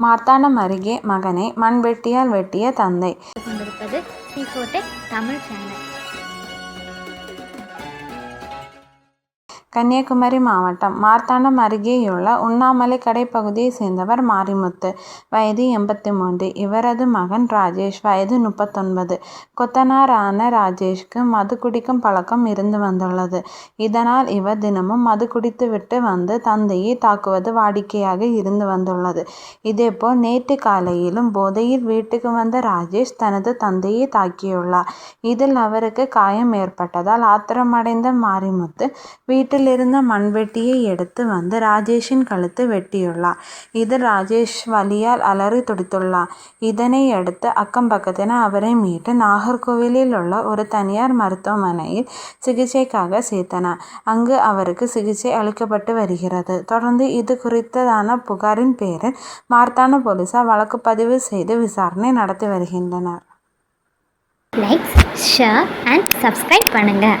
மார்த்தாண்டம் அருகே மகனை மண்வெட்டியால் வெட்டிய தந்தை. கொண்டிருப்பது தமிழ் சேனல் கன்னியாகுமரி மாவட்டம் மார்த்தாண்டம் அருகேயுள்ள உண்ணாமலை கடை சேர்ந்தவர் மாரிமுத்து. வயது எண்பத்தி மூன்று இவரது மகன் ராஜேஷ். வயது முப்பத்தொன்பது. கொத்தனாரான ராஜேஷ்க்கு மது குடிக்கும் பழக்கம் இருந்து வந்துள்ளது. இதனால் இவர் தினமும் மது குடித்துவிட்டு வந்து தந்தையை தாக்குவது வாடிக்கையாக இருந்து வந்துள்ளது. இதேபோல் நேற்று காலையிலும் போதையில் வீட்டுக்கு வந்த ராஜேஷ் தனது தந்தையை தாக்கியுள்ளார். இதில் அவருக்கு காயம் ஏற்பட்டதால் ஆத்திரமடைந்த மாரிமுத்து வீட்டில் இருந்த மண்வெட்டியை எடுத்து வந்து ராஜேஷின் கழுத்து வெட்டியுள்ளார். இது ராஜேஷ் வலியால் அலறி துடித்துள்ளார். இதனை அடுத்து அக்கம் பக்கத்தின அவரை மீட்டு நாகர்கோவிலில் உள்ள ஒரு தனியார் மருத்துவமனையில் சிகிச்சைக்காக சேர்த்தனர். அங்கு அவருக்கு சிகிச்சை அளிக்கப்பட்டு வருகிறது. தொடர்ந்து இது குறித்ததான புகாரின் பேரில் மார்த்தான போலீசார் வழக்கு பதிவு செய்து விசாரணை நடத்தி வருகின்றனர். லைக் ஷேர் அண்ட் சப்ஸ்கிரைப் பண்ணுங்கள்